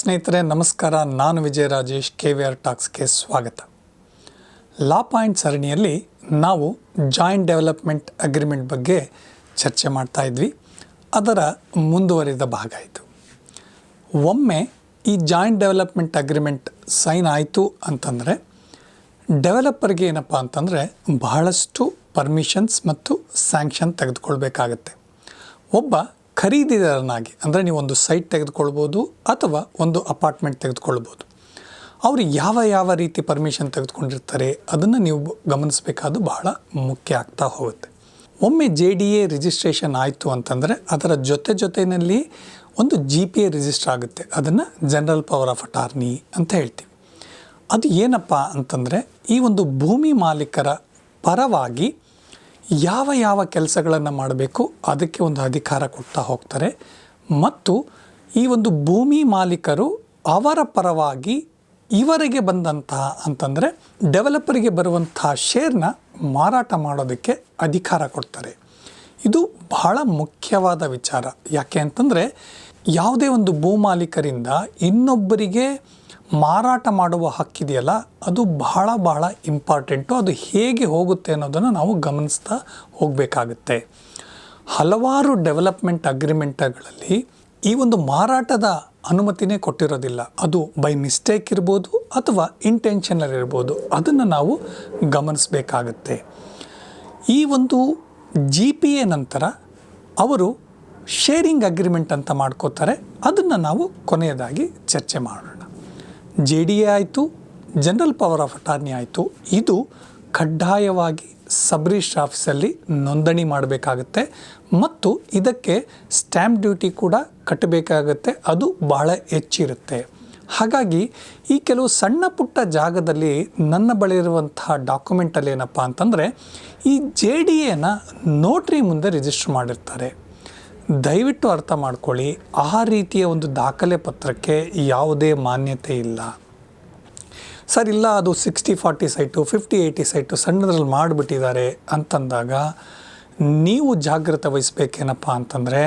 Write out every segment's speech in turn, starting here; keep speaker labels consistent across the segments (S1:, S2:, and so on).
S1: ಸ್ನೇಹಿತರೆ, ನಮಸ್ಕಾರ. ನಾನು Vijaya Rajesh K V R ಟಾಕ್ಸ್ಗೆ ಸ್ವಾಗತ. ಲಾ ಪಾಯಿಂಟ್ ಸರಣಿಯಲ್ಲಿ ನಾವು ಜಾಯಿಂಟ್ ಡೆವಲಪ್ಮೆಂಟ್ ಅಗ್ರಿಮೆಂಟ್ ಬಗ್ಗೆ ಚರ್ಚೆ ಮಾಡ್ತಾ ಇದ್ವಿ. ಅದರ ಮುಂದುವರಿದ ಭಾಗ ಇದು. ಒಮ್ಮೆ ಈ ಜಾಯಿಂಟ್ ಡೆವಲಪ್ಮೆಂಟ್ ಅಗ್ರಿಮೆಂಟ್ ಸೈನ್ ಆಯಿತು ಅಂತಂದರೆ, ಡೆವಲಪರ್ಗೆ ಏನಪ್ಪ ಅಂತಂದರೆ ಬಹಳಷ್ಟು ಪರ್ಮಿಷನ್ಸ್ ಮತ್ತು ಸ್ಯಾಂಕ್ಷನ್ ತೆಗೆದುಕೊಳ್ಬೇಕಾಗತ್ತೆ. ಒಬ್ಬ ಖರೀದಿದಾರನಾಗಿ, ಅಂದರೆ ಒಂದು ಸೈಟ್ ತೆಗೆದುಕೊಳ್ಬೋದು ಅಥವಾ ಒಂದು ಅಪಾರ್ಟ್ಮೆಂಟ್ ತೆಗೆದುಕೊಳ್ಬೋದು. ಅವರು ಯಾವ ಯಾವ ರೀತಿ ಪರ್ಮಿಷನ್ ತೆಗೆದುಕೊಂಡಿರ್ತಾರೆ, ಅದನ್ನು ನೀವು ಗಮನಿಸಬೇಕಾದ ಬಹಳ ಮುಖ್ಯ ಆಗ್ತಾ ಹೋಗುತ್ತೆ. ಒಮ್ಮೆ ಜೆ ಡಿ ಎ ರಿಜಿಸ್ಟ್ರೇಷನ್ ಆಯಿತು ಅಂತಂದರೆ ಅದರ ಜೊತೆ ಜೊತೆಯಲ್ಲಿ ಒಂದು ಜಿ ಪಿ ಎ ರಿಜಿಸ್ಟರ್ ಆಗುತ್ತೆ, ಅದನ್ನು ಜನರಲ್ ಪವರ್ ಆಫ್ ಅಟಾರ್ನಿ ಅಂತ ಹೇಳ್ತೀವಿ. ಅದು ಏನಪ್ಪ ಅಂತಂದರೆ ಈ ಒಂದು ಭೂಮಿ ಮಾಲೀಕರ ಪರವಾಗಿ ಯಾವ ಯಾವ ಕೆಲಸಗಳನ್ನು ಮಾಡಬೇಕು, ಅದಕ್ಕೆ ಒಂದು ಅಧಿಕಾರ ಕೊಡ್ತಾ ಹೋಗ್ತಾರೆ. ಮತ್ತು ಈ ಒಂದು ಭೂಮಿ ಮಾಲೀಕರು ಅವರ ಪರವಾಗಿ ಇವರಿಗೆ ಬಂದಂತಹ ಅಂತಂದರೆ ಡೆವಲಪರಿಗೆ ಬರುವಂತಹ ಶೇರ್ನ ಮಾರಾಟ ಮಾಡೋದಕ್ಕೆ ಅಧಿಕಾರ ಕೊಡ್ತಾರೆ. ಇದು ಬಹಳ ಮುಖ್ಯವಾದ ವಿಚಾರ. ಯಾಕೆ ಅಂತಂದರೆ ಯಾವುದೇ ಒಂದು ಭೂಮಾಲೀಕರಿಂದ ಇನ್ನೊಬ್ಬರಿಗೆ ಮಾರಾಟ ಮಾಡುವ ಹಕ್ಕಿದೆಯಲ್ಲ ಅದು ಬಹಳ ಬಹಳ ಇಂಪಾರ್ಟೆಂಟು ಅದು ಹೇಗೆ ಹೋಗುತ್ತೆ ಅನ್ನೋದನ್ನು ನಾವು ಗಮನಿಸ್ತಾ ಹೋಗಬೇಕಾಗುತ್ತೆ. ಹಲವಾರು ಡೆವಲಪ್ಮೆಂಟ್ ಅಗ್ರಿಮೆಂಟ್ಗಳಲ್ಲಿ ಈ ಒಂದು ಮಾರಾಟದ ಅನುಮತಿನೇ ಕೊಟ್ಟಿರೋದಿಲ್ಲ. ಅದು ಬೈ ಮಿಸ್ಟೇಕ್ ಇರ್ಬೋದು ಅಥವಾ ಇಂಟೆನ್ಷನಲ್ ಇರ್ಬೋದು. ಅದನ್ನು ನಾವು ಗಮನಿಸಬೇಕಾಗತ್ತೆ. ಈ ಒಂದು ಜಿ ಪಿ ಎ ನಂತರ ಅವರು ಶೇರಿಂಗ್ ಅಗ್ರಿಮೆಂಟ್ ಅಂತ ಮಾಡ್ಕೋತಾರೆ. ಅದನ್ನು ನಾವು ಕೊನೆಯದಾಗಿ ಚರ್ಚೆ ಮಾಡೋಣ. ಜೆ ಡಿ ಎ ಆಯಿತು, ಜನರಲ್ ಪವರ್ ಆಫ್ ಅಟಾರ್ನಿ ಆಯಿತು. ಇದು ಕಡ್ಡಾಯವಾಗಿ ಸಬ್ ಆಫೀಸಲ್ಲಿ ನೋಂದಣಿ ಮಾಡಬೇಕಾಗತ್ತೆ ಮತ್ತು ಇದಕ್ಕೆ ಸ್ಟ್ಯಾಂಪ್ ಡ್ಯೂಟಿ ಕೂಡ ಕಟ್ಟಬೇಕಾಗತ್ತೆ. ಅದು ಬಹಳ ಹೆಚ್ಚಿರುತ್ತೆ. ಹಾಗಾಗಿ ಈ ಕೆಲವು ಸಣ್ಣ ಪುಟ್ಟ ಜಾಗದಲ್ಲಿ ನನ್ನ ಬಳಿ ಇರುವಂತಹ ಡಾಕ್ಯುಮೆಂಟಲ್ಲಿ ಏನಪ್ಪ ಅಂತಂದರೆ ಈ ಜೆ ಡಿ ಎನ ನೋಟ್ರಿ ಮುಂದೆ ರಿಜಿಸ್ಟರ್ ಮಾಡಿರ್ತಾರೆ. ದಯವಿಟ್ಟು ಅರ್ಥ ಮಾಡ್ಕೊಳ್ಳಿ, ಆ ರೀತಿಯ ಒಂದು ದಾಖಲೆ ಪತ್ರಕ್ಕೆ ಯಾವುದೇ ಮಾನ್ಯತೆ ಇಲ್ಲ. ಸರ್, ಇಲ್ಲ, ಅದು sixty forty site fifty eighty site ಸಣ್ಣದ್ರಲ್ಲಿ ಮಾಡಿಬಿಟ್ಟಿದ್ದಾರೆ ಅಂತಂದಾಗ ನೀವು ಜಾಗ್ರತೆ ವಹಿಸ್ಬೇಕೇನಪ್ಪ ಅಂತಂದರೆ,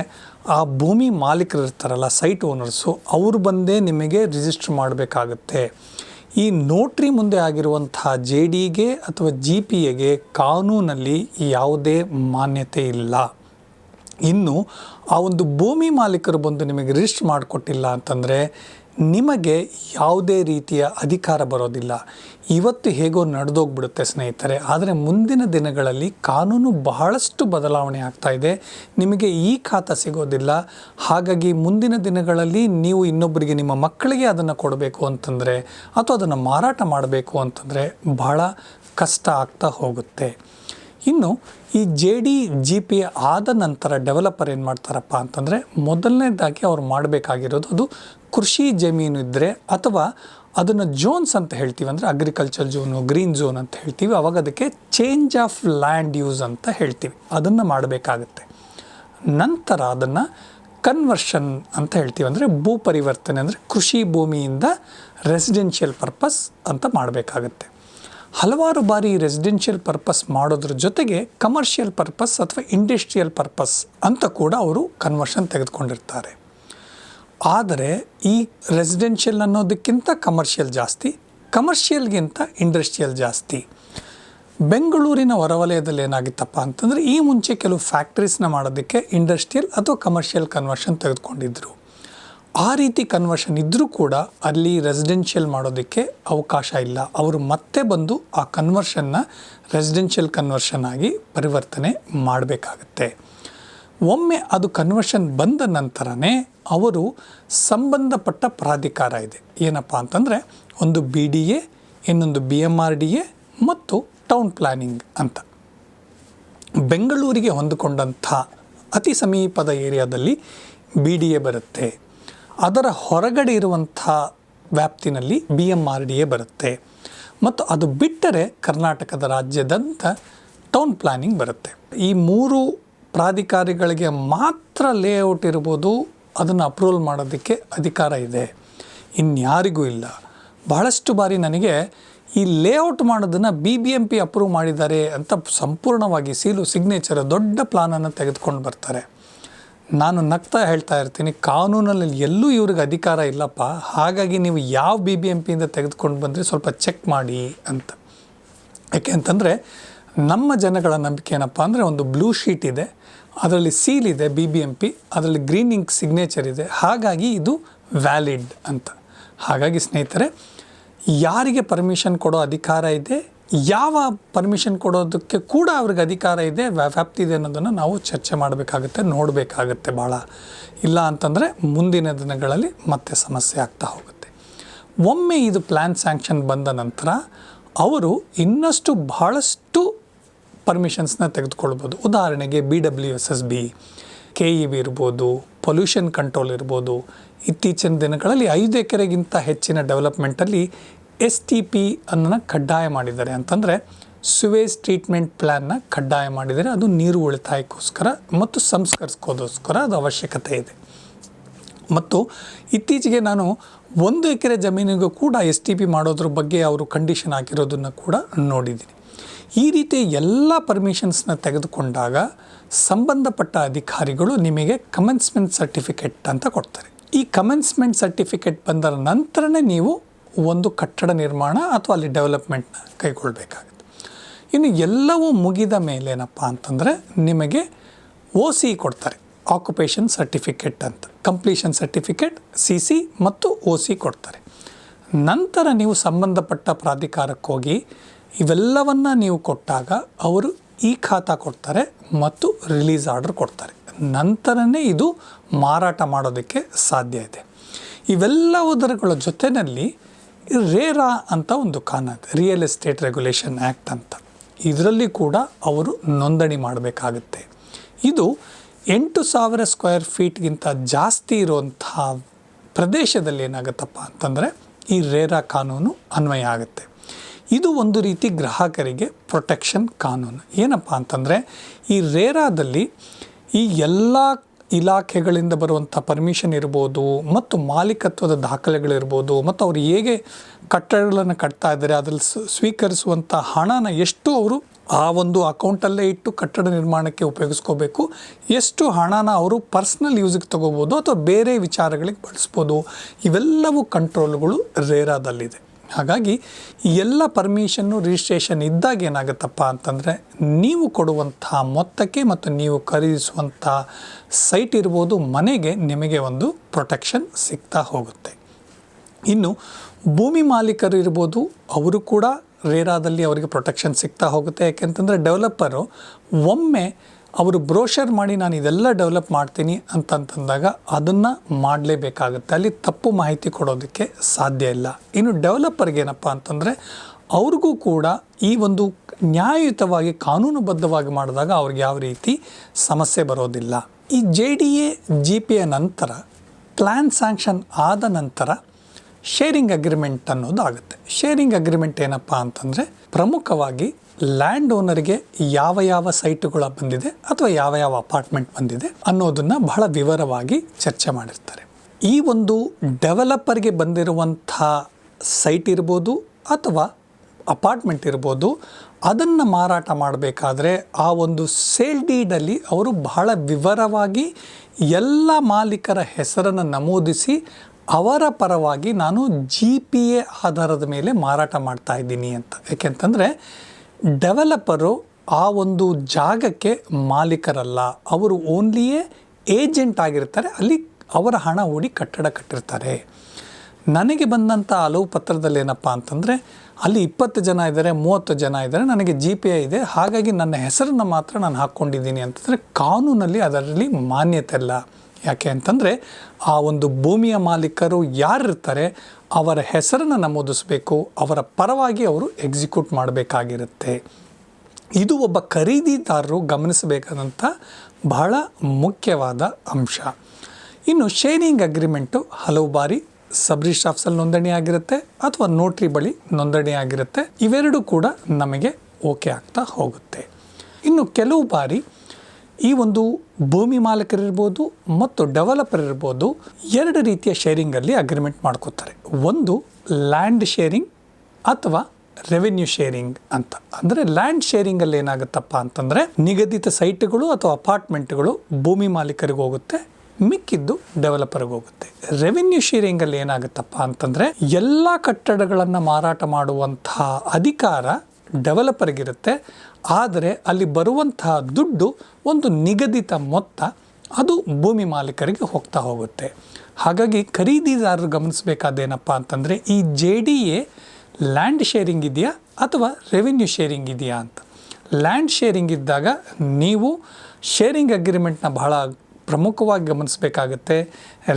S1: ಆ ಭೂಮಿ ಮಾಲೀಕರು ಇರ್ತಾರಲ್ಲ ಸೈಟ್ ಓನರ್ಸು, ಅವ್ರು ಬಂದೇ ನಿಮಗೆ ರಿಜಿಸ್ಟರ್ ಮಾಡಬೇಕಾಗತ್ತೆ. ಈ ನೋಟ್ರಿ ಮುಂದೆ ಆಗಿರುವಂತಹ ಜೆ ಡಿಗೆ ಅಥವಾ ಜಿ ಪಿ ಎಗೆ ಕಾನೂನಲ್ಲಿ ಯಾವುದೇ ಮಾನ್ಯತೆ ಇಲ್ಲ. ಇನ್ನು ಆ ಒಂದು ಭೂಮಿ ಮಾಲೀಕರು ಬಂದು ನಿಮಗೆ ರಿಜಿಸ್ಟರ್ ಮಾಡಿಕೊಟ್ಟಿಲ್ಲ ಅಂತಂದರೆ ನಿಮಗೆ ಯಾವುದೇ ರೀತಿಯ ಅಧಿಕಾರ ಬರೋದಿಲ್ಲ. ಇವತ್ತು ಹೇಗೋ ನಡೆದೋಗ್ಬಿಡುತ್ತೆ ಸ್ನೇಹಿತರೆ, ಆದರೆ ಮುಂದಿನ ದಿನಗಳಲ್ಲಿ ಕಾನೂನು ಬಹಳಷ್ಟು ಬದಲಾವಣೆ ಆಗ್ತಾ ಇದೆ. ನಿಮಗೆ ಈ ಖಾತ ಸಿಗೋದಿಲ್ಲ. ಹಾಗಾಗಿ ಮುಂದಿನ ದಿನಗಳಲ್ಲಿ ನೀವು ಇನ್ನೊಬ್ಬರಿಗೆ ನಿಮ್ಮ ಮಕ್ಕಳಿಗೆ ಅದನ್ನು ಕೊಡಬೇಕು ಅಂತಂದರೆ ಅಥವಾ ಅದನ್ನು ಮಾರಾಟ ಮಾಡಬೇಕು ಅಂತಂದರೆ ಬಹಳ ಕಷ್ಟ ಆಗ್ತಾ ಹೋಗುತ್ತೆ. ಇನ್ನು ಈ ಜೆ ಡಿ ಜಿ ಪಿ ಆದ ನಂತರ ಡೆವಲಪರ್ ಏನು ಮಾಡ್ತಾರಪ್ಪ ಅಂತಂದರೆ ಮೊದಲನೇದಾಗಿ ಅವ್ರು ಮಾಡಬೇಕಾಗಿರೋದು ಅದು ಕೃಷಿ ಜಮೀನು ಇದ್ದರೆ ಅಥವಾ ಅದನ್ನು ಜೋನ್ಸ್ ಅಂತ ಹೇಳ್ತೀವಿ ಅಂದರೆ ಅಗ್ರಿಕಲ್ಚರ್ ಜೋನು ಗ್ರೀನ್ ಝೋನ್ ಅಂತ ಹೇಳ್ತೀವಿ. ಅವಾಗ ಅದಕ್ಕೆ ಚೇಂಜ್ ಆಫ್ ಲ್ಯಾಂಡ್ ಯೂಸ್ ಅಂತ ಹೇಳ್ತೀವಿ. ಅದನ್ನು ಮಾಡಬೇಕಾಗತ್ತೆ. ನಂತರ ಅದನ್ನು ಕನ್ವರ್ಷನ್ ಅಂತ ಹೇಳ್ತೀವಿ ಅಂದರೆ ಭೂ ಪರಿವರ್ತನೆ ಅಂದರೆ ಕೃಷಿ ಭೂಮಿಯಿಂದ ರೆಸಿಡೆನ್ಷಿಯಲ್ ಪರ್ಪಸ್ ಅಂತ ಮಾಡಬೇಕಾಗತ್ತೆ. ಹಲವಾರು ಬಾರಿ ರೆಸಿಡೆನ್ಷಿಯಲ್ ಪರ್ಪಸ್ ಮಾಡೋದ್ರ ಜೊತೆಗೆ ಕಮರ್ಷಿಯಲ್ ಪರ್ಪಸ್ ಅಥವಾ ಇಂಡಸ್ಟ್ರಿಯಲ್ ಪರ್ಪಸ್ ಅಂತ ಕೂಡ ಅವರು ಕನ್ವರ್ಷನ್ ತೆಗೆದುಕೊಂಡಿರ್ತಾರೆ. ಆದರೆ ಈ ರೆಸಿಡೆನ್ಷಿಯಲ್ ಅನ್ನೋದಕ್ಕಿಂತ ಕಮರ್ಷಿಯಲ್ ಜಾಸ್ತಿ ಕಮರ್ಷಿಯಲ್ಗಿಂತ ಇಂಡಸ್ಟ್ರಿಯಲ್ ಜಾಸ್ತಿ. ಬೆಂಗಳೂರಿನ ಹೊರವಲಯದಲ್ಲಿ ಏನಾಗಿತ್ತಪ್ಪ ಅಂತಂದರೆ ಈ ಮುಂಚೆ ಕೆಲವು ಫ್ಯಾಕ್ಟ್ರೀಸ್ನ ಮಾಡೋದಕ್ಕೆ ಇಂಡಸ್ಟ್ರಿಯಲ್ ಅಥವಾ ಕಮರ್ಷಿಯಲ್ ಕನ್ವರ್ಷನ್ ತೆಗೆದುಕೊಂಡಿದ್ದರು ಆ ರೀತಿ ಕನ್ವರ್ಷನ್ ಇದ್ದರೂ ಕೂಡ ಅಲ್ಲಿ ರೆಸಿಡೆನ್ಷಿಯಲ್ ಮಾಡೋದಕ್ಕೆ ಅವಕಾಶ ಇಲ್ಲ. ಅವರು ಮತ್ತೆ ಬಂದು ಆ ಕನ್ವರ್ಷನ್ನ ರೆಸಿಡೆನ್ಷಿಯಲ್ ಕನ್ವರ್ಷನ್ ಆಗಿ ಪರಿವರ್ತನೆ ಮಾಡಬೇಕಾಗತ್ತೆ. ಒಮ್ಮೆ ಅದು ಕನ್ವರ್ಷನ್ ಬಂದ ನಂತರನೇ ಅವರು ಸಂಬಂಧಪಟ್ಟ ಪ್ರಾಧಿಕಾರ ಇದೆ. ಏನಪ್ಪ ಅಂತಂದರೆ ಒಂದು ಬಿ ಡಿ ಎ ಇನ್ನೊಂದು B M R D A ಮತ್ತು ಟೌನ್ ಪ್ಲ್ಯಾನಿಂಗ್ ಅಂತ. ಬೆಂಗಳೂರಿಗೆ ಹೊಂದಿಕೊಂಡಂಥ ಅತಿ ಸಮೀಪದ ಏರಿಯಾದಲ್ಲಿ ಬಿ ಡಿ ಎ ಬರುತ್ತೆ. ಅದರ ಹೊರಗಡೆ ಇರುವಂಥ ವ್ಯಾಪ್ತಿನಲ್ಲಿ B M R D A ಬರುತ್ತೆ. ಮತ್ತು ಅದು ಬಿಟ್ಟರೆ ಕರ್ನಾಟಕದ ರಾಜ್ಯದಂತ ಟೌನ್ ಪ್ಲಾನಿಂಗ್ ಬರುತ್ತೆ. ಈ ಮೂರು ಪ್ರಾಧಿಕಾರಿಗಳಿಗೆ ಮಾತ್ರ ಲೇಔಟ್ ಇರ್ಬೋದು, ಅದನ್ನು ಅಪ್ರೂವಲ್ ಮಾಡೋದಕ್ಕೆ ಅಧಿಕಾರ ಇದೆ. ಇನ್ಯಾರಿಗೂ ಇಲ್ಲ. ಬಹಳಷ್ಟು ಬಾರಿ ನನಗೆ ಈ ಲೇಔಟ್ ಮಾಡೋದನ್ನು B B M P approve ಮಾಡಿದ್ದಾರೆ ಅಂತ ಸಂಪೂರ್ಣವಾಗಿ ಸೀಲು ಸಿಗ್ನೇಚರ್ ದೊಡ್ಡ ಪ್ಲಾನನ್ನು ತೆಗೆದುಕೊಂಡು ಬರ್ತಾರೆ. ನಾನು ನಗ್ತಾ ಹೇಳ್ತಾ ಇರ್ತೀನಿ, ಕಾನೂನಲ್ಲಿ ಎಲ್ಲೂ ಇವ್ರಿಗೆ ಅಧಿಕಾರ ಇಲ್ಲಪ್ಪ. ಹಾಗಾಗಿ ನೀವು ಯಾವ ಬಿ ಬಿ ಎಂ ಪಿಯಿಂದ ತೆಗೆದುಕೊಂಡು ಬಂದರೆ ಸ್ವಲ್ಪ ಚೆಕ್ ಮಾಡಿ ಅಂತ. ಯಾಕೆ ಅಂತಂದರೆ, ನಮ್ಮ ಜನಗಳ ನಂಬಿಕೆ ಏನಪ್ಪ ಅಂದರೆ ಒಂದು ಬ್ಲೂ ಶೀಟ್ ಇದೆ, ಅದರಲ್ಲಿ ಸೀಲ್ ಇದೆ ಬಿ ಬಿ ಎಂ ಪಿ ಅದರಲ್ಲಿ ಗ್ರೀನ್ ಇಂಕ್ ಸಿಗ್ನೇಚರ್ ಇದೆ. ಹಾಗಾಗಿ ಇದು ವ್ಯಾಲಿಡ್ ಅಂತ. ಹಾಗಾಗಿ ಸ್ನೇಹಿತರೆ, ಯಾರಿಗೆ ಪರ್ಮಿಷನ್ ಕೊಡೋ ಅಧಿಕಾರ ಇದೆ? ಯಾವ ಪರ್ಮಿಷನ್ ಕೊಡೋದಕ್ಕೆ ಕೂಡ ಅವ್ರಿಗೆ ಅಧಿಕಾರ ಇದೆ, ವ್ಯಾ- ವ್ಯಾಪ್ತಿ ಇದೆ ಅನ್ನೋದನ್ನು ನಾವು ಚರ್ಚೆ ಮಾಡಬೇಕಾಗುತ್ತೆ, ನೋಡಬೇಕಾಗತ್ತೆ ಭಾಳ ಇಲ್ಲ ಅಂತಂದರೆ ಮುಂದಿನ ದಿನಗಳಲ್ಲಿ ಮತ್ತೆ ಸಮಸ್ಯೆ ಆಗ್ತಾ ಹೋಗುತ್ತೆ. ಒಮ್ಮೆ ಇದು ಪ್ಲ್ಯಾನ್ ಸ್ಯಾಂಕ್ಷನ್ ಬಂದ ನಂತರ ಅವರು ಇನ್ನಷ್ಟು ಬಹಳಷ್ಟು ಪರ್ಮಿಷನ್ಸ್ನ ತೆಗೆದುಕೊಳ್ಬೋದು. ಉದಾಹರಣೆಗೆ B W S S B K E B ಇರ್ಬೋದು ಪೊಲ್ಯೂಷನ್ ಕಂಟ್ರೋಲ್ ಇರ್ಬೋದು. ಇತ್ತೀಚಿನ ದಿನಗಳಲ್ಲಿ ಐದು ಎಕರೆಗಿಂತ ಹೆಚ್ಚಿನ ಡೆವಲಪ್ಮೆಂಟಲ್ಲಿ ಎಸ್ ಟಿ ಪಿ ಅನ್ನ ಕಡ್ಡಾಯ ಮಾಡಿದ್ದಾರೆ ಅಂತಂದರೆ ಸುವೇಸ್ ಟ್ರೀಟ್ಮೆಂಟ್ ಪ್ಲ್ಯಾನ್ನ ಕಡ್ಡಾಯ ಮಾಡಿದರೆ ಅದು ನೀರು ಉಳಿತಾಯಕ್ಕೋಸ್ಕರ ಮತ್ತು ಸಂಸ್ಕರಿಸ್ಕೋದೋಸ್ಕರ ಅದು ಅವಶ್ಯಕತೆ ಇದೆ. ಮತ್ತು ಇತ್ತೀಚೆಗೆ ನಾನು ಒಂದು ಎಕರೆ ಜಮೀನಿಗೂ ಕೂಡ ಎಸ್ ಟಿ ಪಿ ಮಾಡೋದ್ರ ಬಗ್ಗೆ ಅವರು ಕಂಡೀಷನ್ ಹಾಕಿರೋದನ್ನು ಕೂಡ ನೋಡಿದ್ದೀನಿ. ಈ ರೀತಿ ಎಲ್ಲ ಪರ್ಮಿಷನ್ಸ್ನ ತೆಗೆದುಕೊಂಡಾಗ ಸಂಬಂಧಪಟ್ಟ ಅಧಿಕಾರಿಗಳು ನಿಮಗೆ ಕಮೆನ್ಸ್ಮೆಂಟ್ ಸರ್ಟಿಫಿಕೇಟ್ ಅಂತ ಕೊಡ್ತಾರೆ. ಈ ಕಮೆನ್ಸ್ಮೆಂಟ್ ಸರ್ಟಿಫಿಕೇಟ್ ಬಂದ ನಂತರನೇ ನೀವು ಒಂದು ಕಟ್ಟಡ ನಿರ್ಮಾಣ ಅಥವಾ ಅಲ್ಲಿ ಡೆವಲಪ್ಮೆಂಟ್ನ ಕೈಗೊಳ್ಳಬೇಕಾಗುತ್ತೆ ಇನ್ನು ಎಲ್ಲವೂ ಮುಗಿದ ಮೇಲೆ ಏನಪ್ಪ ಅಂತಂದರೆ ನಿಮಗೆ ಓ ಸಿ ಕೊಡ್ತಾರೆ. ಆಕ್ಯುಪೇಷನ್ ಸರ್ಟಿಫಿಕೇಟ್ ಅಂತ. ಕಂಪ್ಲೀಷನ್ ಸರ್ಟಿಫಿಕೇಟ್ ಸಿ ಸಿ ಮತ್ತು ಒ ಸಿ ಕೊಡ್ತಾರೆ. ನಂತರ ನೀವು ಸಂಬಂಧಪಟ್ಟ ಪ್ರಾಧಿಕಾರಕ್ಕೆ ಹೋಗಿ ಇವೆಲ್ಲವನ್ನು ನೀವು ಕೊಟ್ಟಾಗ ಅವರು ಈ ಖಾತಾ ಕೊಡ್ತಾರೆ ಮತ್ತು ರಿಲೀಸ್ ಆರ್ಡರ್ ಕೊಡ್ತಾರೆ. ನಂತರನೇ ಇದು ಮಾರಾಟ ಮಾಡೋದಕ್ಕೆ ಸಾಧ್ಯ ಇದೆ. ಇವೆಲ್ಲವುದರಗಳ ಜೊತೆಯಲ್ಲಿ ರೇರಾ ಅಂತ ಒಂದು ಕಾನೂನು ರಿಯಲ್ ಎಸ್ಟೇಟ್ ರೆಗ್ಯುಲೇಷನ್ ಆ್ಯಕ್ಟ್ ಅಂತ. ಇದರಲ್ಲಿ ಕೂಡ ಅವರು ನೋಂದಣಿ ಮಾಡಬೇಕಾಗುತ್ತೆ. ಇದು ಎಂಟು ಸಾವಿರ ಸ್ಕ್ವೇರ್ ಫೀಟ್ಗಿಂತ ಜಾಸ್ತಿ ಇರುವಂತಹ ಪ್ರದೇಶದಲ್ಲಿ ಏನಾಗುತ್ತಪ್ಪ ಅಂತಂದರೆ ಈ ರೇರಾ ಕಾನೂನು ಅನ್ವಯ ಆಗುತ್ತೆ. ಇದು ಒಂದು ರೀತಿ ಗ್ರಾಹಕರಿಗೆ ಪ್ರೊಟೆಕ್ಷನ್ ಕಾನೂನು. ಏನಪ್ಪ ಅಂತಂದರೆ ಈ ರೇರಾದಲ್ಲಿ ಈ ಎಲ್ಲ ಇಲಾಖೆಗಳಿಂದ ಬರುವಂಥ ಪರ್ಮಿಷನ್ ಇರ್ಬೋದು ಮತ್ತು ಮಾಲೀಕತ್ವದ ದಾಖಲೆಗಳಿರ್ಬೋದು ಮತ್ತು ಅವರು ಹೇಗೆ ಕಟ್ಟಡಗಳನ್ನು ಕಟ್ತಾ ಇದ್ದಾರೆ, ಅದರಲ್ಲಿ ಸ್ವೀಕರಿಸುವಂಥ ಹಣನ ಎಷ್ಟು ಅವರು ಆ ಒಂದು ಅಕೌಂಟಲ್ಲೇ ಇಟ್ಟು ಕಟ್ಟಡ ನಿರ್ಮಾಣಕ್ಕೆ ಉಪಯೋಗಿಸ್ಕೋಬೇಕು, ಎಷ್ಟು ಹಣನ ಅವರು ಪರ್ಸ್ನಲ್ ಯೂಸಿಗೆ ತಗೋಬೋದು ಅಥವಾ ಬೇರೆ ವಿಚಾರಗಳಿಗೆ ಬಳಸ್ಬೋದು, ಇವೆಲ್ಲವೂ ಕಂಟ್ರೋಲ್ಗಳು ರೇರಾದಲ್ಲಿದೆ. ಹಾಗಾಗಿ ಎಲ್ಲ ಪರ್ಮಿಷನ್ನು ರಿಜಿಸ್ಟ್ರೇಷನ್ ಇದ್ದಾಗ ಏನಾಗುತ್ತಪ್ಪ ಅಂತಂದರೆ ನೀವು ಕೊಡುವಂಥ ಮೊತ್ತಕ್ಕೆ ಮತ್ತು ನೀವು ಖರೀದಿಸುವಂಥ ಸೈಟ್ ಇರ್ಬೋದು ಮನೆಗೆ ನಿಮಗೆ ಒಂದು ಪ್ರೊಟೆಕ್ಷನ್ ಸಿಗ್ತಾ ಹೋಗುತ್ತೆ. ಇನ್ನು ಭೂಮಿ ಮಾಲೀಕರು ಇರ್ಬೋದು, ಅವರು ಕೂಡ ರೇರಾದಲ್ಲಿ ಅವರಿಗೆ ಪ್ರೊಟೆಕ್ಷನ್ ಸಿಗ್ತಾ ಹೋಗುತ್ತೆ. ಯಾಕೆಂತಂದರೆ ಡೆವಲಪರು ಒಮ್ಮೆ ಅವರು ಬ್ರೋಷರ್ ಮಾಡಿ ನಾನು ಇದೆಲ್ಲ ಡೆವಲಪ್ ಮಾಡ್ತೀನಿ ಅಂತಂತಂದಾಗ ಅದನ್ನು ಮಾಡಲೇಬೇಕಾಗುತ್ತೆ. ಅಲ್ಲಿ ತಪ್ಪು ಮಾಹಿತಿ ಕೊಡೋದಕ್ಕೆ ಸಾಧ್ಯ ಇಲ್ಲ. ಇನ್ನು ಡೆವಲಪರ್ಗೆ ಏನಪ್ಪ ಅಂತಂದರೆ ಅವ್ರಿಗೂ ಕೂಡ ಈ ಒಂದು ನ್ಯಾಯಯುತವಾಗಿ ಕಾನೂನುಬದ್ಧವಾಗಿ ಮಾಡಿದಾಗ ಅವ್ರಿಗೆ ಯಾವ ರೀತಿ ಸಮಸ್ಯೆ ಬರೋದಿಲ್ಲ. ಈ J D A, G P A ನಂತರ ಪ್ಲ್ಯಾನ್ ಸ್ಯಾಂಕ್ಷನ್ ಆದ ನಂತರ ಶೇರಿಂಗ್ ಅಗ್ರಿಮೆಂಟ್ ಅನ್ನೋದು ಆಗುತ್ತೆ. ಶೇರಿಂಗ್ ಅಗ್ರಿಮೆಂಟ್ ಏನಪ್ಪ ಅಂತಂದರೆ ಪ್ರಮುಖವಾಗಿ ಲ್ಯಾಂಡ್ ಓನರ್ಗೆ ಯಾವ ಯಾವ ಸೈಟುಗಳ ಬಂದಿದೆ ಅಥವಾ ಯಾವ ಯಾವ ಅಪಾರ್ಟ್ಮೆಂಟ್ ಬಂದಿದೆ ಅನ್ನೋದನ್ನು ಬಹಳ ವಿವರವಾಗಿ ಚರ್ಚೆ ಮಾಡಿರ್ತಾರೆ. ಈ ಒಂದು ಡೆವಲಪರ್ಗೆ ಬಂದಿರುವಂಥ ಸೈಟ್ ಇರ್ಬೋದು ಅಥವಾ ಅಪಾರ್ಟ್ಮೆಂಟ್ ಇರ್ಬೋದು ಅದನ್ನು ಮಾರಾಟ ಮಾಡಬೇಕಾದ್ರೆ ಆ ಒಂದು ಸೇಲ್ ಡೀಡಲ್ಲಿ ಅವರು ಬಹಳ ವಿವರವಾಗಿ ಎಲ್ಲ ಮಾಲೀಕರ ಹೆಸರನ್ನು ನಮೂದಿಸಿ ಅವರ ಪರವಾಗಿ ನಾನು ಜಿ ಪಿ ಎ ಆಧಾರದ ಮೇಲೆ ಮಾರಾಟ ಮಾಡ್ತಾ ಇದ್ದೀನಿ ಅಂತ. ಯಾಕೆಂತಂದರೆ ಡೆವಲಪರು ಆ ಒಂದು ಜಾಗಕ್ಕೆ ಮಾಲೀಕರಲ್ಲ. ಅವರು ಓನ್ಲಿಯೇ ಏಜೆಂಟ್ ಆಗಿರ್ತಾರೆ. ಅಲ್ಲಿ ಅವರ ಹಣ ಹೂಡಿ ಕಟ್ಟಡ ಕಟ್ಟಿರ್ತಾರೆ. ನನಗೆ ಬಂದಂಥ ಹಲವು ಪತ್ರದಲ್ಲಿ ಏನಪ್ಪ ಅಂತಂದರೆ, ಅಲ್ಲಿ ಇಪ್ಪತ್ತು ಜನ ಇದ್ದಾರೆ, ಮೂವತ್ತು ಜನ ಇದ್ದಾರೆ, ನನಗೆ ಜಿ ಪಿ ಐ ಇದೆ. ಹಾಗಾಗಿ ನನ್ನ ಹೆಸರನ್ನು ಮಾತ್ರ ನಾನು ಹಾಕ್ಕೊಂಡಿದ್ದೀನಿ ಅಂತಂದರೆ, ಕಾನೂನಲ್ಲಿ ಅದರಲ್ಲಿ ಮಾನ್ಯತೆ ಇಲ್ಲ. ಯಾಕೆ ಅಂತಂದರೆ, ಆ ಒಂದು ಭೂಮಿಯ ಮಾಲೀಕರು ಯಾರಿರ್ತಾರೆ ಅವರ ಹೆಸರನ್ನು ನಮೂದಿಸಬೇಕು, ಅವರ ಪರವಾಗಿ ಅವರು ಎಕ್ಸಿಕ್ಯೂಟ್ ಮಾಡಬೇಕಾಗಿರುತ್ತೆ. ಇದು ಒಬ್ಬ ಖರೀದಿದಾರರು ಗಮನಿಸಬೇಕಾದಂಥ ಬಹಳ ಮುಖ್ಯವಾದ ಅಂಶ. ಇನ್ನು ಶೇರಿಂಗ್ ಅಗ್ರಿಮೆಂಟು ಹಲವು ಬಾರಿ ಸಬ್ ರಿಜಿಸ್ಟ್ರ್ ಆಫೀಸಲ್ಲಿ ನೋಂದಣಿ ಆಗಿರುತ್ತೆ ಅಥವಾ ನೋಟ್ರಿ ಬಳಿ ನೋಂದಣಿ ಆಗಿರುತ್ತೆ. ಇವೆರಡೂ ಕೂಡ ನಮಗೆ ಓಕೆ ಆಗ್ತಾ ಹೋಗುತ್ತೆ. ಇನ್ನು ಕೆಲವು ಬಾರಿ ಈ ಒಂದು ಭೂಮಿ ಮಾಲೀಕರಿರ್ಬೋದು ಮತ್ತು ಡೆವಲಪರ್ ಇರ್ಬೋದು ಎರಡು ರೀತಿಯ ಶೇರಿಂಗಲ್ಲಿ ಅಗ್ರಿಮೆಂಟ್ ಮಾಡ್ಕೋತಾರೆ. ಒಂದು ಲ್ಯಾಂಡ್ ಶೇರಿಂಗ್ ಅಥವಾ ರೆವೆನ್ಯೂ ಶೇರಿಂಗ್ ಅಂತ. ಅಂದರೆ ಲ್ಯಾಂಡ್ ಶೇರಿಂಗಲ್ಲಿ ಏನಾಗುತ್ತಪ್ಪ ಅಂತಂದರೆ ನಿಗದಿತ ಸೈಟ್ಗಳು ಅಥವಾ ಅಪಾರ್ಟ್ಮೆಂಟ್ಗಳು ಭೂಮಿ ಮಾಲೀಕರಿಗೆ ಹೋಗುತ್ತೆ, ಮಿಕ್ಕಿದ್ದು ಡೆವಲಪರ್ಗೆ ಹೋಗುತ್ತೆ. ರೆವೆನ್ಯೂ ಶೇರಿಂಗಲ್ಲಿ ಏನಾಗುತ್ತಪ್ಪ ಅಂತಂದರೆ ಎಲ್ಲ ಕಟ್ಟಡಗಳನ್ನು ಮಾರಾಟ ಮಾಡುವಂತಹ ಅಧಿಕಾರ ಡೆವಲಪರ್ಗಿರುತ್ತೆ. ಆದರೆ ಅಲ್ಲಿ ಬರುವಂತಹ ದುಡ್ಡು ಒಂದು ನಿಗದಿತ ಮೊತ್ತ ಅದು ಭೂಮಿ ಮಾಲೀಕರಿಗೆ ಹೋಗ್ತಾ ಹೋಗುತ್ತೆ. ಹಾಗಾಗಿ ಖರೀದಿದಾರರು ಗಮನಿಸಬೇಕಾದೇನಪ್ಪ ಅಂತಂದರೆ ಈ J D A land sharing ಇದೆಯಾ ಅಥವಾ ರೆವಿನ್ಯೂ ಶೇರಿಂಗ್ ಇದೆಯಾ ಅಂತ. ಲ್ಯಾಂಡ್ ಶೇರಿಂಗ್ ಇದ್ದಾಗ ನೀವು ಶೇರಿಂಗ್ ಅಗ್ರಿಮೆಂಟ್ನ ಬಹಳ ಪ್ರಮುಖವಾಗಿ ಗಮನಿಸಬೇಕಾಗತ್ತೆ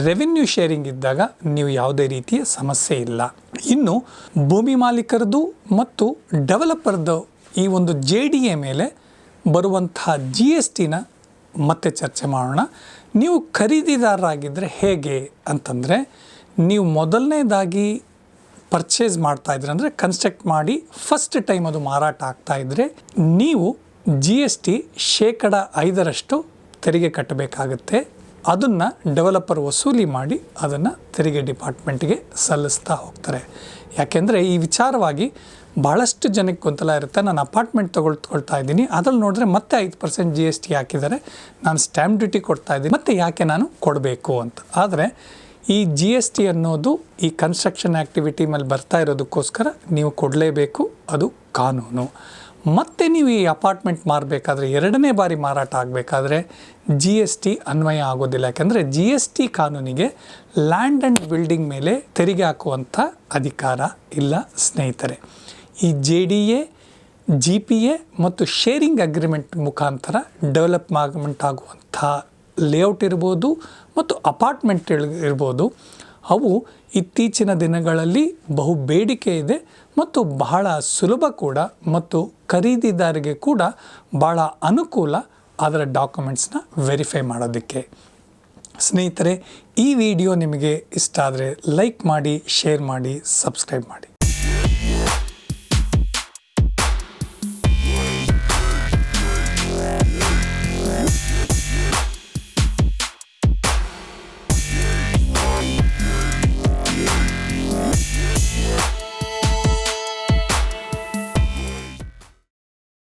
S1: ರೆವಿನ್ಯೂ ಶೇರಿಂಗ್ ಇದ್ದಾಗ ನೀವು ಯಾವುದೇ ರೀತಿಯ ಸಮಸ್ಯೆ ಇಲ್ಲ. ಇನ್ನು ಭೂಮಿ ಮಾಲೀಕರದು ಮತ್ತು ಡೆವಲಪರ್ದು ಈ ಒಂದು ಜೆ ಡಿ ಎ ಮೇಲೆ ಬರುವಂತಹ ಜಿ ಎಸ್ ಟಿನ ಮತ್ತೆ ಚರ್ಚೆ ಮಾಡೋಣ. ನೀವು ಖರೀದಿದಾರರಾಗಿದ್ದರೆ ಹೇಗೆ ಅಂತಂದರೆ, ನೀವು ಮೊದಲನೇದಾಗಿ ಪರ್ಚೇಸ್ ಮಾಡ್ತಾಯಿದ್ರೆ ಅಂದರೆ ಕನ್ಸ್ಟ್ರಕ್ಟ್ ಮಾಡಿ ಫಸ್ಟ್ ಟೈಮ್ ಅದು ಮಾರಾಟ ಆಗ್ತಾಯಿದ್ರೆ ನೀವು ಜಿ ಎಸ್ ಟಿ ಶೇಕಡ ಐದರಷ್ಟು ತೆರಿಗೆ ಕಟ್ಟಬೇಕಾಗತ್ತೆ. ಅದನ್ನು ಡೆವಲಪರ್ ವಸೂಲಿ ಮಾಡಿ ಅದನ್ನು ತೆರಿಗೆ ಡಿಪಾರ್ಟ್ಮೆಂಟ್ಗೆ ಸಲ್ಲಿಸ್ತಾ ಹೋಗ್ತಾರೆ. ಯಾಕೆಂದರೆ ಈ ವಿಚಾರವಾಗಿ ಭಾಳಷ್ಟು ಜನಕ್ಕೆ ಗೊಂದಲ ಇರುತ್ತೆ. ನಾನು ಅಪಾರ್ಟ್ಮೆಂಟ್ ತಗೊಳ್ಕೊಳ್ತಾ ಇದ್ದೀನಿ. ಅದ್ರಲ್ಲಿ ನೋಡಿದ್ರೆ ಮತ್ತೆ ಐದು ಪರ್ಸೆಂಟ್ ಜಿ ಎಸ್ ಟಿ ಹಾಕಿದ್ದಾರೆ. ನಾನು ಸ್ಟ್ಯಾಂಪ್ ಡ್ಯೂಟಿ ಕೊಡ್ತಾ ಇದ್ದೀನಿ. ಮತ್ತೆ ಯಾಕೆ ನಾನು ಕೊಡಬೇಕು ಅಂತ. ಆದರೆ ಈ ಜಿ ಎಸ್ ಟಿ ಅನ್ನೋದು ಈ ಕನ್ಸ್ಟ್ರಕ್ಷನ್ ಆ್ಯಕ್ಟಿವಿಟಿ ಮೇಲೆ ಬರ್ತಾ ಇರೋದಕ್ಕೋಸ್ಕರ ನೀವು ಕೊಡಲೇಬೇಕು. ಅದು ಕಾನೂನು. ಮತ್ತೆ ನೀವು ಈ ಅಪಾರ್ಟ್ಮೆಂಟ್ ಮಾರಬೇಕಾದ್ರೆ ಎರಡನೇ ಬಾರಿ ಮಾರಾಟ ಆಗಬೇಕಾದ್ರೆ ಜಿ ಎಸ್ ಟಿ ಅನ್ವಯ ಆಗೋದಿಲ್ಲ. ಯಾಕೆಂದರೆ ಜಿ ಎಸ್ ಟಿ ಕಾನೂನಿಗೆ ಲ್ಯಾಂಡ್ ಆ್ಯಂಡ್ ಬಿಲ್ಡಿಂಗ್ ಮೇಲೆ ತೆರಿಗೆ ಹಾಕುವಂಥ ಅಧಿಕಾರ ಇಲ್ಲ ಸ್ನೇಹಿತರೆ. ಈ J D A G P A ಮತ್ತು ಶೇರಿಂಗ್ ಅಗ್ರಿಮೆಂಟ್ ಮುಖಾಂತರ ಡೆವಲಪ್ಮೆಂಟ್ ಆಗುವಂಥ ಲೇಔಟ್ ಇರ್ಬೋದು ಮತ್ತು ಅಪಾರ್ಟ್ಮೆಂಟ್ ಇರ್ಬೋದು, ಅವು ಇತ್ತೀಚಿನ ದಿನಗಳಲ್ಲಿ ಬಹು ಬೇಡಿಕೆ ಇದೆ ಮತ್ತು ಬಹಳ ಸುಲಭ ಕೂಡ ಮತ್ತು ಖರೀದಿದಾರಿಗೆ ಕೂಡ ಭಾಳ ಅನುಕೂಲ ಅದರ ಡಾಕ್ಯುಮೆಂಟ್ಸ್ನ ವೆರಿಫೈ ಮಾಡೋದಕ್ಕೆ. ಸ್ನೇಹಿತರೆ, ಈ ವಿಡಿಯೋ ನಿಮಗೆ ಇಷ್ಟ ಆದರೆ ಲೈಕ್ ಮಾಡಿ ಶೇರ್ ಮಾಡಿ ಸಬ್ಸ್ಕ್ರೈಬ್ ಮಾಡಿ.